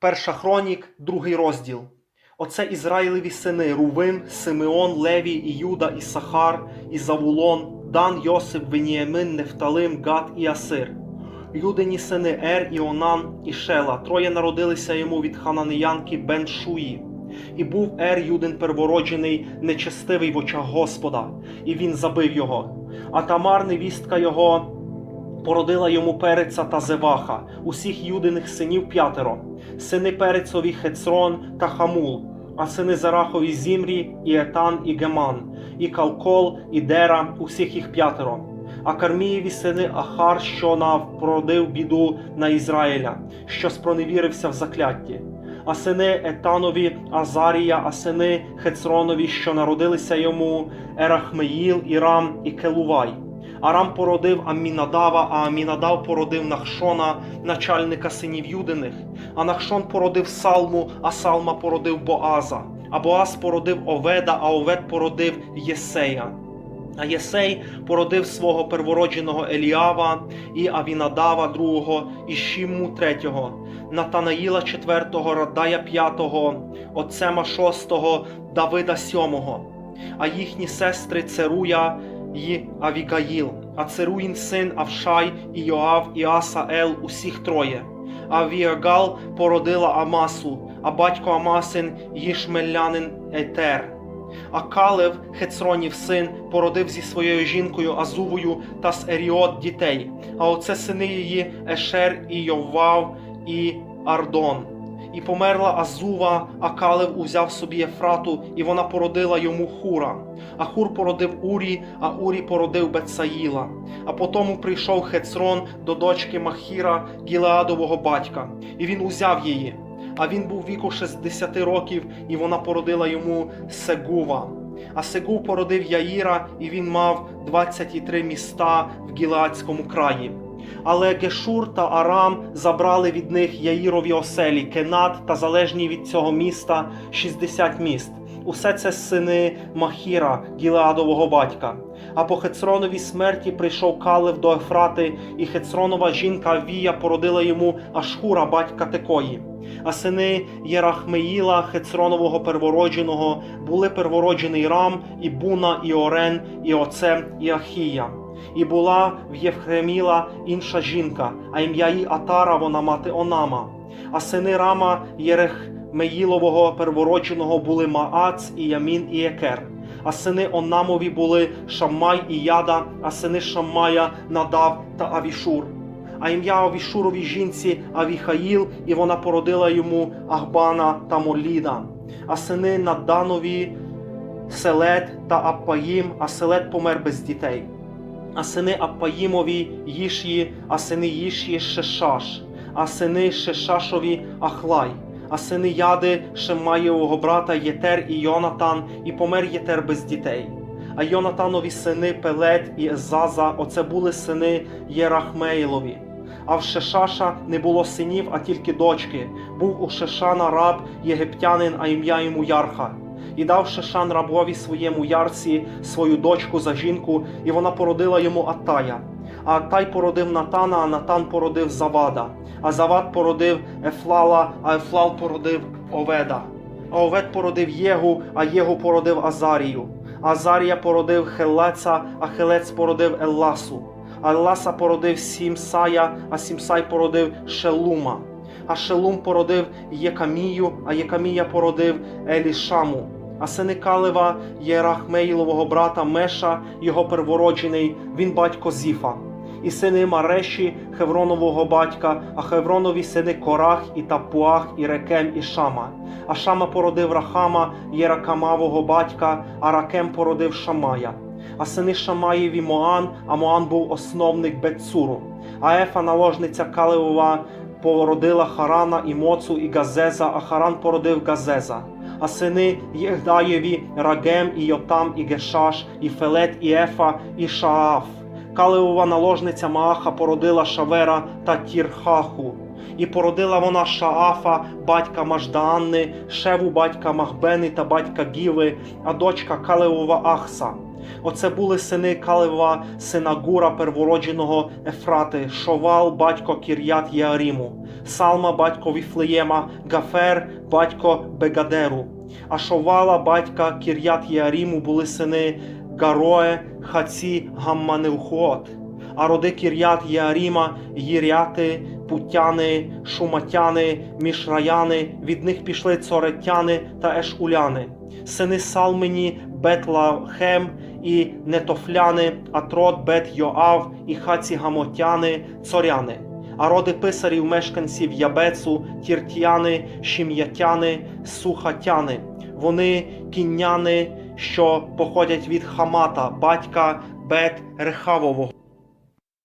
Перша хронік, другий розділ. Оце Ізраїлеві сини Рувим, Симеон, Левій, і Юда, і Сахар, і Завулон, Дан, Йосип, Веніамин, Нефталим, Гад і Асир. Юдині сини Ер, і Онан, і Шела. Троє народилися йому від хананеянки Бен Шуї. І був Ер Юдин первороджений, нечестивий в очах Господа, і він забив його. А Тамар, невістка його, породила йому Переца та Зеваха, усіх юдиних синів п'ятеро, сини Перецові Хецрон та Хамул, а сини Зарахові Зімрі, і Етан, і Геман, і Калкол, і Дера, усіх їх п'ятеро. А Кармієві сини Ахар, що нав породив біду на Ізраїля, що спроневірився в закляття. А сини Етанові Азарія, а сини Хецронові, що народилися йому, Ерахмеїл, Ірам і Келувай. Арам породив Амінадава, а Амінадав породив Нахшона, начальника синів Юдиних. А Нахшон породив Салму, а Салма породив Боаза. А Боаз породив Оведа, а Овед породив Єсея. А Єсей породив свого первородженого Еліава і Авінадава другого, і Шімму третього, Натанаїла четвертого, Радая п'ятого, Оцема шостого, Давида сьомого. А їхні сестри Церуя і Авігаїл, а Церуїн син Авшай, і Йоав, і Асаел, усіх троє. Авіагал породила Амасу, а батько Амасин Їшмелянин Етер. А Калев, Хецронів син, породив зі своєю жінкою Азувою та з Еріот дітей. А оце сини її Ешер і Йоввав і Ардон. І померла Азува, а Калев узяв собі Ефрату, і вона породила йому Хура. А Хур породив Урі, а Урі породив Бетсаїла. А потому прийшов Хецрон до дочки Махіра, Гілеадового батька, і він узяв її. А він був віку 60 років, і вона породила йому Сегува. А Сегув породив Яїра, і він мав 23 міста в Гілеадському краї. Але Гешур та Арам забрали від них Яїрові оселі, Кенат та залежні від цього міста 60 міст. Усе це сини Махіра, Гілеадового батька. А по Хецроновій смерті прийшов Калев до Ефрати, і Хецронова жінка Авія породила йому Ашхура, батька Текої. А сини Єрахмеїла, Хецронового первородженого, були первороджений Рам, і Буна, і Орен, і Оцем, і Ахія. І була в Євхреміла інша жінка, а ім'я її Атара, вона мати Онама. А сини Рама Єрехмеїлового первородженого були Маац, і Ямін, і Екер. А сини Онамові були Шаммай і Яда, а сини Шаммая Надав та Авішур. А ім'я Авішуровій жінці Авіхаїл, і вона породила йому Ахбана та Моліда. А сини Наданові Селет та Аппаїм, а Селет помер без дітей. А сини Аппаїмові Їшї, а сини Їшї Шешаш, а сини Шешашові Ахлай, а сини Яди Шемаєвого брата Єтер і Йонатан, і помер Єтер без дітей. А Йонатанові сини Пелет і Езаза, оце були сини Єрахмеїлові. А в Шешаша не було синів, а тільки дочки. Був у Шешана раб єгиптянин, а ім'я йому Ярха. І дав Шешан рабові своєму ярці свою дочку за жінку, і вона породила йому Атая. А Атай породив Натана, а Натан породив Завада. А Завад породив Ефлала, а Ефлал породив Оведа. А Овед породив Єгу, а Єгу породив Азарію. Азарія породив Хелеца, а Хелець породив Елласу. Елласа породив Сімсая, а Сімсай породив Шелума. А Шелум породив Єкамію, а Єкамія породив Елішаму. А сини Калева Єрахмеїлового брата Меша, його первороджений, він батько Зіфа. І сини Мареші, Хевронового батька, а Хевронові сини Корах, і Тапуах, і Рекем, і Шама. А Шама породив Рахама, Єракамавого батька, а Ракем породив Шамая. А сини Шамаєві Моан, а Моан був основник Бетцуру. А Ефа, наложниця Калеова, породила Харана і Моцу і Газеза, а Харан породив Газеза. А сини Єгдаєві Рагем і Йотам і Гешаш, і Фелет, і Ефа, і Шааф. Калеова наложниця Мааха породила Шавера та Тірхаху. І породила вона Шаафа, батька Маждаанни, Шеву батька Махбени та батька Гіви, а дочка Калеова Ахса. Оце були сини Калева, сина Гура, первородженого Ефрати, Шовал, батько Кір'ят Єаріму, Салма, батько Віфлеєма, Гафер, батько Бегадеру. А Шовала, батька Кір'ят Єаріму були сини Гарое, Хаці, Гамманеухот. А роди Кір'ят Єаріма, Їряти, Путяни, Шуматяни, Мішраяни, від них пішли цоретяни та ешуляни. Сини Салмені, Бетлахем і Нетофляни, Атрот, Бет Йоав і Хаці Гамотяни, цоряни. А роди писарів мешканців Ябецу, Тіртяни, Шім'ятяни, Сухатяни. Вони кінняни, що походять від Хамата, батька Бет Рехавового.